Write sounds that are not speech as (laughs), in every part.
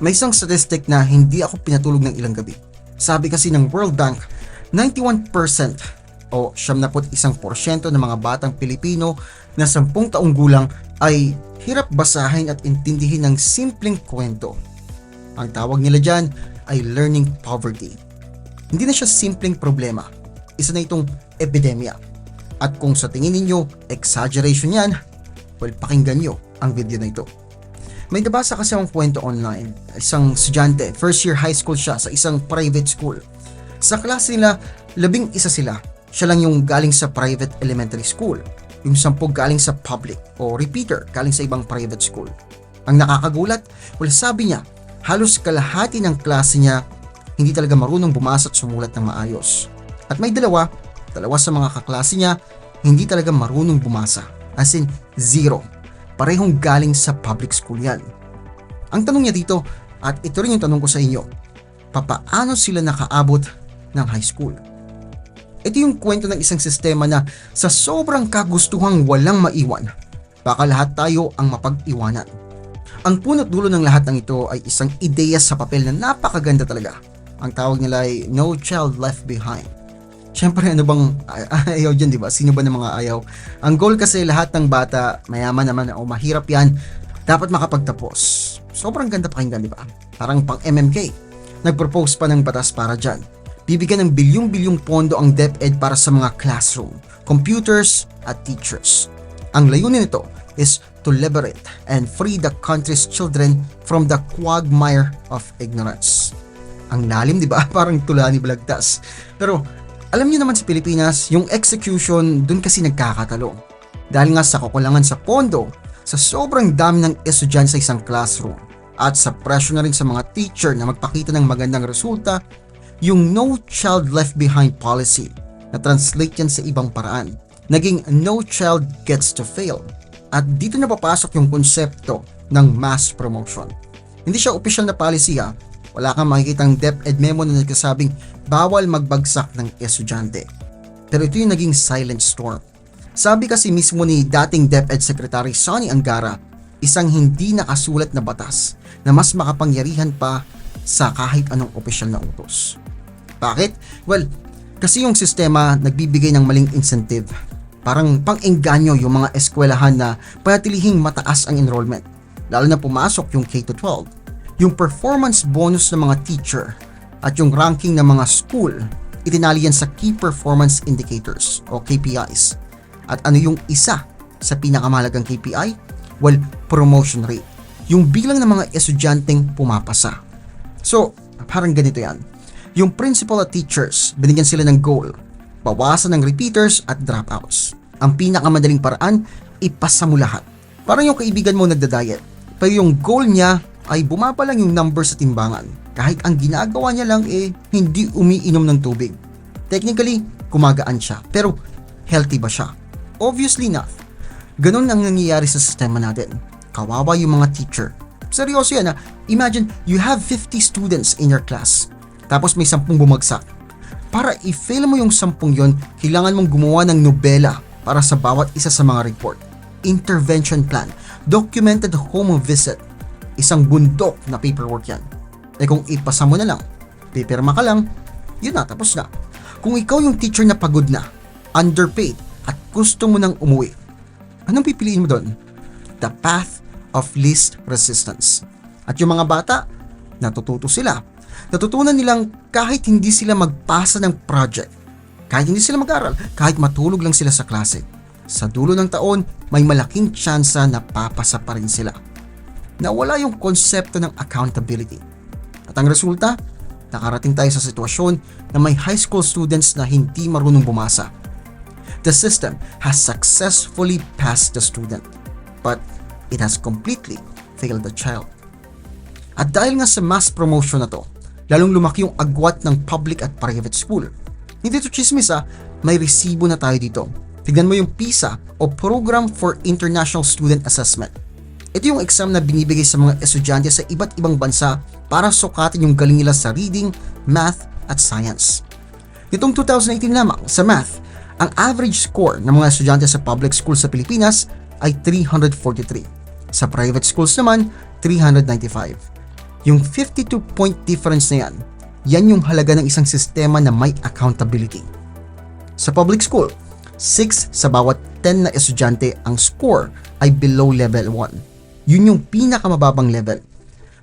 May isang statistic na hindi ako pinatulog ng ilang gabi. Sabi kasi ng World Bank, 91% o 71% ng mga batang Pilipino na 10 taong gulang ay hirap basahin at intindihin ng simpleng kwento. Ang tawag nila dyan ay learning poverty. Hindi na siya simpleng problema. Isa na itong epidemya. At kung sa tingin ninyo, exaggeration yan, well, pakinggan nyo ang video na ito. May nabasa kasi akong kwento online. Isang estudyante, first year high school siya sa isang private school. Sa klase nila, labing isa sila. Siya lang yung galing sa private elementary school. Yung sampung galing sa public o repeater galing sa ibang private school. Ang nakakagulat, well sabi niya, halos kalahati ng klase niya hindi talaga marunong bumasa at sumulat ng maayos. At may dalawa, dalawa sa mga kaklase niya, hindi talaga marunong bumasa. As in, zero. Parehong galing sa public school yan. Ang tanong niya dito, at ito rin yung tanong ko sa inyo, papaano sila nakaabot ng high school? Ito yung kwento ng isang sistema na sa sobrang kagustuhang walang maiwan, baka lahat tayo ang mapag-iwanan. Ang punot dulo ng lahat ng ito ay isang ideya sa papel na napakaganda talaga. Ang tawag nila ay No Child Left Behind. Siyempre, ano bang ay- (laughs) ayaw dyan, di ba? Sino ba ng mga ayaw? Ang goal kasi lahat ng bata, mayaman naman o mahirap yan, dapat makapagtapos. Sobrang ganda pakinggan, di ba? Parang pang MMK. Nag-propose pa ng batas para dyan. Bibigyan ng bilyong-bilyong pondo ang DepEd para sa mga classroom, computers, at teachers. Ang layunin nito is to liberate and free the country's children from the quagmire of ignorance. Ang lalim, di ba? (laughs) Parang tula ni Balagtas. Pero alam niyo naman sa Pilipinas, yung execution dun kasi nagkakatalo. Dahil nga sa kakulangan sa pondo, sa sobrang dami ng estudyante sa isang classroom, at sa pressure na rin sa mga teacher na magpakita ng magandang resulta, yung No Child Left Behind policy na translate yan sa ibang paraan. Naging No Child Gets to Fail. At dito na papasok yung konsepto ng mass promotion. Hindi siya official na policy ha, wala kang makikitang DepEd memo na nagsasabing bawal magbagsak ng estudyante. Pero ito yung naging silent storm. Sabi kasi mismo ni dating DepEd Secretary Sonny Angara, isang hindi nakasulat na batas na mas makapangyarihan pa sa kahit anong opisyal na utos. Bakit? Well, kasi yung sistema nagbibigay ng maling incentive. Parang pang-engganyo yung mga eskwelahan na panatilihing mataas ang enrollment. Lalo na pumasok yung K-12 yung performance bonus ng mga teacher at yung ranking ng mga school, itinali yan sa Key Performance Indicators o KPIs. At ano yung isa sa pinakamahalagang KPI? Well, promotion rate. Yung bilang ng mga estudyanteng pumapasa. So, parang ganito yan. Yung principal at teachers, binigyan sila ng goal. Bawasan ng repeaters at dropouts. Ang pinakamadaling paraan, ipasa mo lahat. Parang yung kaibigan mo nagda-diet. Pero yung goal niya ay bumaba lang yung number sa timbangan. Kahit ang ginagawa niya lang eh, hindi umiinom ng tubig. Technically, kumagaan siya. Pero, healthy ba siya? Obviously not. Ganon ang nangyayari sa sistema natin. Kawawa yung mga teacher. Seryoso yan ha. Imagine, you have 50 students in your class. Tapos may 10 bumagsak. Para i-fail mo yung 10 yon, kailangan mong gumawa ng nobela para sa bawat isa sa mga report. Intervention plan, documented home visit, isang bundok na paperwork yan. Eh kung ipasa mo na lang, pipirma ka lang, yun na, tapos na. Kung ikaw yung teacher na pagod na, underpaid, at gusto mo nang umuwi, anong pipiliin mo doon? The path of least resistance. At yung mga bata, natututo sila. Natutunan nilang kahit hindi sila magpasa ng project, kahit hindi sila mag-aral, kahit matulog lang sila sa klase, sa dulo ng taon, may malaking tsansa na papasa pa rin sila nawala yung konsepto ng accountability. At ang resulta, nakarating tayo sa sitwasyon na may high school students na hindi marunong bumasa. The system has successfully passed the student, but it has completely failed the child. At dahil nga sa mass promotion na to, lalong lumaki yung agwat ng public at private school. Hindi to chismis ah, may resibo na tayo dito. Tignan mo yung PISA o Program for International Student Assessment ito yung exam na binibigay sa mga estudyante sa iba't ibang bansa para sukatin yung galing nila sa reading, math, at science. Nitong 2018 lamang sa math, ang average score ng mga estudyante sa public school sa Pilipinas ay 343. Sa private schools naman, 395. Yung 52 point difference na yan, yan yung halaga ng isang sistema na may accountability. Sa public school, 6 sa bawat 10 na estudyante ang score ay below level 1. Yun yung pinakamababang level.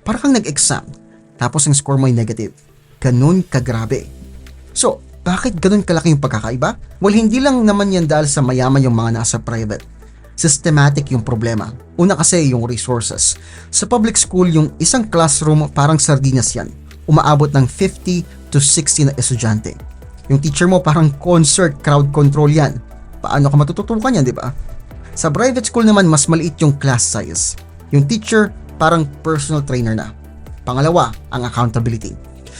Para kang nag-exam, tapos ang score mo ay negative. Ganun kagrabe. So, bakit ganun kalaki yung pagkakaiba? Well, hindi lang naman yan dahil sa mayaman yung mga nasa private. Systematic yung problema. Una kasi yung resources. Sa public school, yung isang classroom parang sardinas yan. Umaabot ng 50 to 60 na estudyante. Yung teacher mo parang concert crowd control yan. Paano ka matututukan yan, di ba? Sa private school naman, mas maliit yung class size. Yung teacher, parang personal trainer na. Pangalawa, ang accountability.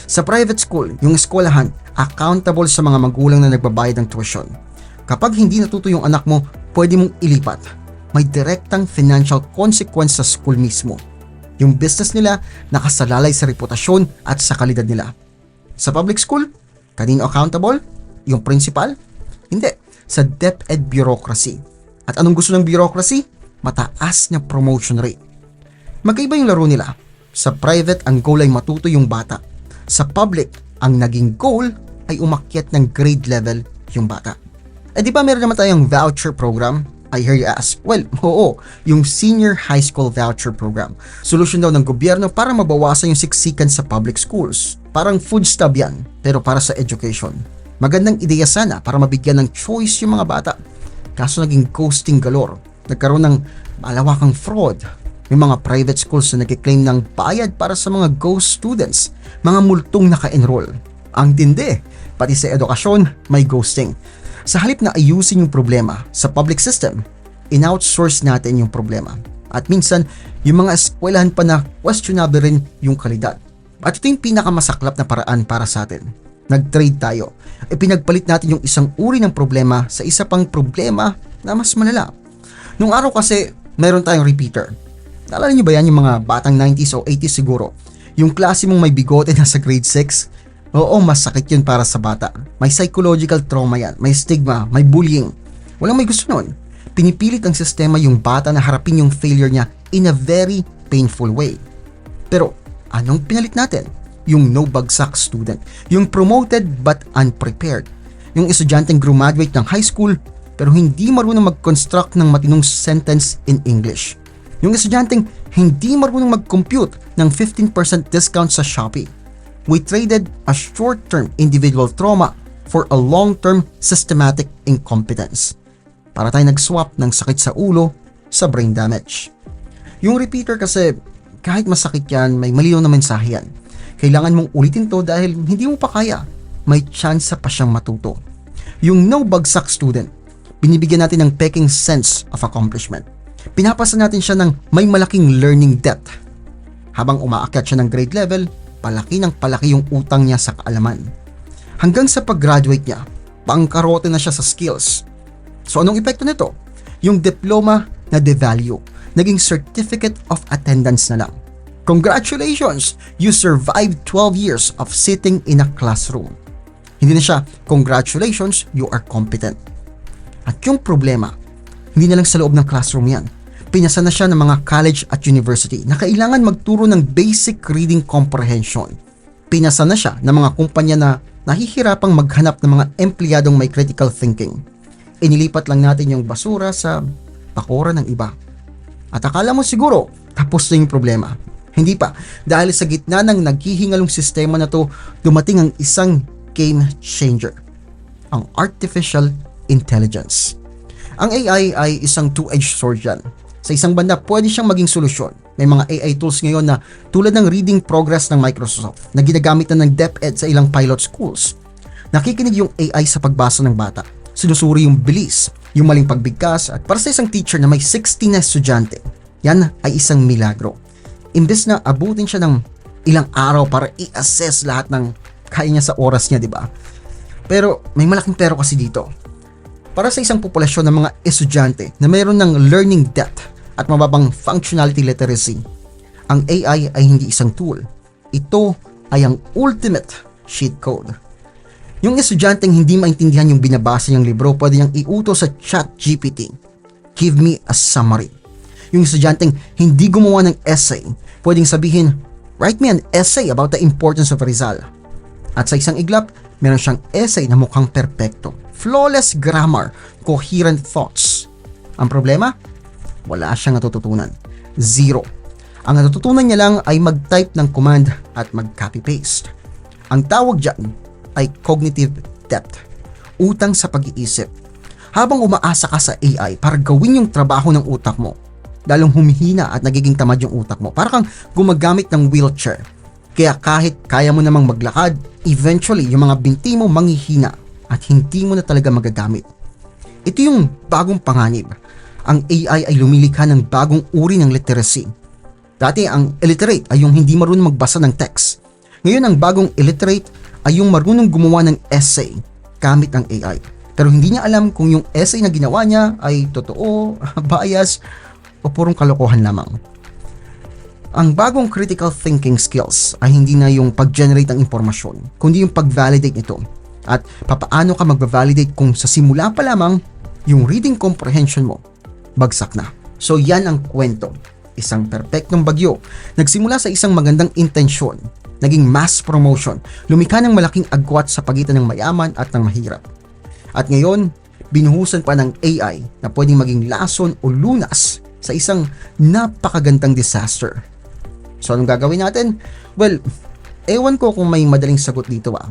Sa private school, yung eskwelahan, accountable sa mga magulang na nagbabayad ng tuition. Kapag hindi natuto yung anak mo, pwede mong ilipat. May direktang financial consequence sa school mismo. Yung business nila nakasalalay sa reputasyon at sa kalidad nila. Sa public school, kanino accountable? Yung principal? Hindi. Sa DepEd bureaucracy. At anong gusto ng bureaucracy? Mataas na promotion rate. Magkaiba yung laro nila. Sa private, ang goal ay matuto yung bata. Sa public, ang naging goal ay umakyat ng grade level yung bata. Eh di ba meron naman tayong voucher program? I hear you ask. Well, (laughs) oo, yung Senior High School Voucher Program. Solusyon daw ng gobyerno para mabawasan yung siksikan sa public schools. Parang food stub yan, pero para sa education. Magandang ideya sana para mabigyan ng choice yung mga bata. Kaso naging ghosting galore. Nagkaroon ng malawakang fraud. May mga private schools na nagkiklaim ng bayad para sa mga ghost students, mga multong naka-enroll. Ang tindi, pati sa edukasyon, may ghosting. Sa halip na ayusin yung problema sa public system, in-outsource natin yung problema. At minsan, yung mga eskwelahan pa na questionable rin yung kalidad. At ito yung pinakamasaklap na paraan para sa atin. Nag-trade tayo. E pinagpalit natin yung isang uri ng problema sa isa pang problema na mas malala. Nung araw kasi, meron tayong repeater. Naalala niyo ba yan yung mga batang 90s o 80s siguro? Yung klase mong may bigote na sa grade 6? Oo, masakit yun para sa bata. May psychological trauma yan, may stigma, may bullying. Walang may gusto nun. Pinipilit ng sistema yung bata na harapin yung failure niya in a very painful way. Pero, anong pinalit natin? Yung no bagsak student. Yung promoted but unprepared. Yung estudyanteng graduate ng high school pero hindi marunong mag-construct ng matinong sentence in English. Yung estudyanteng hindi marunong mag-compute ng 15% discount sa Shopee we traded a short-term individual trauma for a long-term systematic incompetence. Para tayo nag-swap ng sakit sa ulo sa brain damage. Yung repeater kasi, kahit masakit yan, may malinaw na mensahe yan. Kailangan mong ulitin to dahil hindi mo pa kaya. May chance pa siyang matuto. Yung no bagsak student, binibigyan natin ng peking sense of accomplishment. Pinapasa natin siya ng may malaking learning depth. Habang umaakyat siya ng grade level, palaki ng palaki yung utang niya sa kaalaman. Hanggang sa pag-graduate niya, pangkarote na siya sa skills. So anong epekto nito? Yung diploma na devalue, naging certificate of attendance na lang. Congratulations! You survived 12 years of sitting in a classroom. Hindi na siya, congratulations, you are competent. At yung problema, hindi na lang sa loob ng classroom yan pinasa na siya ng mga college at university na kailangan magturo ng basic reading comprehension. Pinasa na siya ng mga kumpanya na nahihirapang maghanap ng mga empleyadong may critical thinking. Inilipat lang natin yung basura sa pakora ng iba. At akala mo siguro, tapos na yung problema. Hindi pa, dahil sa gitna ng naghihingalong sistema na to, dumating ang isang game changer. Ang Artificial Intelligence. Ang AI ay isang two-edged sword yan. Sa isang banda, pwede siyang maging solusyon. May mga AI tools ngayon na tulad ng reading progress ng Microsoft na ginagamit na ng DepEd sa ilang pilot schools. Nakikinig yung AI sa pagbasa ng bata. Sinusuri yung bilis, yung maling pagbigkas at para sa isang teacher na may 60 na estudyante, yan ay isang milagro. Imbes na abutin siya ng ilang araw para i-assess lahat ng kaya niya sa oras niya, di ba? Pero may malaking pero kasi dito para sa isang populasyon ng mga estudyante na mayroon ng learning depth at mababang functionality literacy, ang AI ay hindi isang tool. Ito ay ang ultimate cheat code. Yung estudyanteng hindi maintindihan yung binabasa niyang libro, pwede niyang iutos sa chat GPT. Give me a summary. Yung estudyanteng hindi gumawa ng essay, pwedeng sabihin, write me an essay about the importance of Rizal. At sa isang iglap, meron siyang essay na mukhang perpekto. Flawless grammar, coherent thoughts. Ang problema? Wala siyang natututunan. Zero. Ang natututunan niya lang ay mag-type ng command at mag-copy-paste. Ang tawag dyan ay cognitive depth. Utang sa pag-iisip. Habang umaasa ka sa AI para gawin yung trabaho ng utak mo, lalong humihina at nagiging tamad yung utak mo. Para kang gumagamit ng wheelchair. Kaya kahit kaya mo namang maglakad, eventually yung mga binti mo manghihina at hindi mo na talaga magagamit. Ito yung bagong panganib. Ang AI ay lumilikha ng bagong uri ng literacy. Dati ang illiterate ay yung hindi marunong magbasa ng text. Ngayon ang bagong illiterate ay yung marunong gumawa ng essay gamit ang AI. Pero hindi niya alam kung yung essay na ginawa niya ay totoo, (laughs) bias, o purong kalokohan lamang. Ang bagong critical thinking skills ay hindi na yung pag-generate ng impormasyon, kundi yung pag-validate nito. At papaano ka mag-validate kung sa simula pa lamang, yung reading comprehension mo, bagsak na. So yan ang kwento. Isang perpektong bagyo. Nagsimula sa isang magandang intensyon, naging mass promotion, lumikha ng malaking agwat sa pagitan ng mayaman at ng mahirap. At ngayon, binuhusan pa ng AI na pwedeng maging lason o lunas sa isang napakagandang disaster. So anong gagawin natin? Well, ewan ko kung may madaling sagot dito ah.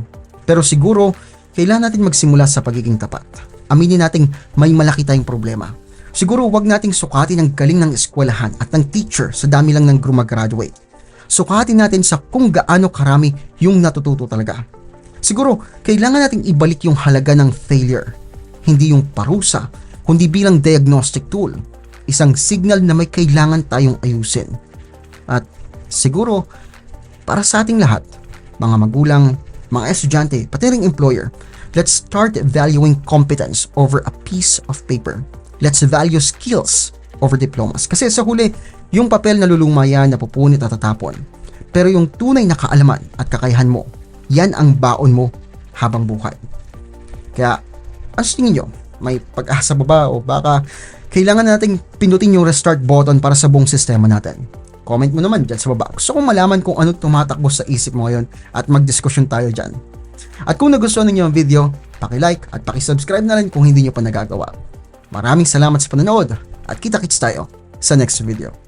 Pero siguro, kailangan natin magsimula sa pagiging tapat. Aminin nating may malaki tayong problema. Siguro wag nating sukatin ang galing ng eskwelahan at ng teacher sa dami lang ng graduate. Sukatin natin sa kung gaano karami yung natututo talaga. Siguro, kailangan nating ibalik yung halaga ng failure. Hindi yung parusa, kundi bilang diagnostic tool. Isang signal na may kailangan tayong ayusin. At siguro, para sa ating lahat, mga magulang, mga estudyante, pati ring employer, let's start valuing competence over a piece of paper. Let's value skills over diplomas. Kasi sa huli, yung papel na luluma yan, napupunit at tatapon. Pero yung tunay na kaalaman at kakayahan mo, yan ang baon mo habang buhay. Kaya, ano sa tingin nyo? May pag-asa ba ba o baka kailangan nating pindutin yung restart button para sa buong sistema natin? Comment mo naman dyan sa baba. Gusto kong malaman kung ano tumatakbo sa isip mo ngayon at magdiskusyon tayo dyan. At kung nagustuhan ninyo ang video, paki-like at paki-subscribe na rin kung hindi nyo pa nagagawa. Maraming salamat sa panonood at kita-kits tayo sa next video.